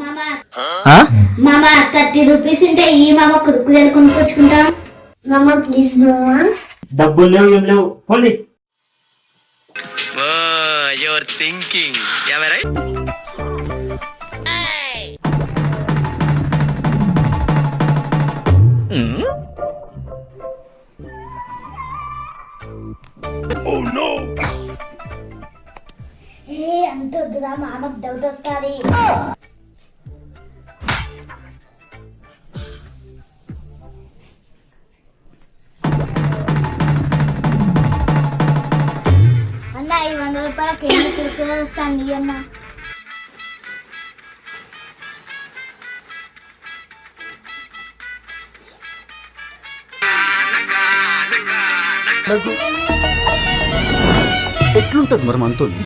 మామ. Thirty rupees ఉంటే ఈ మామ కురుకురేలు కొనుక్కొచ్చుకుంటాం. మామ ప్లీజ్ డబ్బులు లేవు ఏం లేవు. పోండి. యువర్ థింకింగ్ రైట్ ఏ అంత వద్దురా మామకు డౌట్ వస్తుంది. ఐదు వందల రూపాయలకి ఎన్ని కురుకురేలు వస్తాను అన్న ఎట్లుంటది మరి మనతో?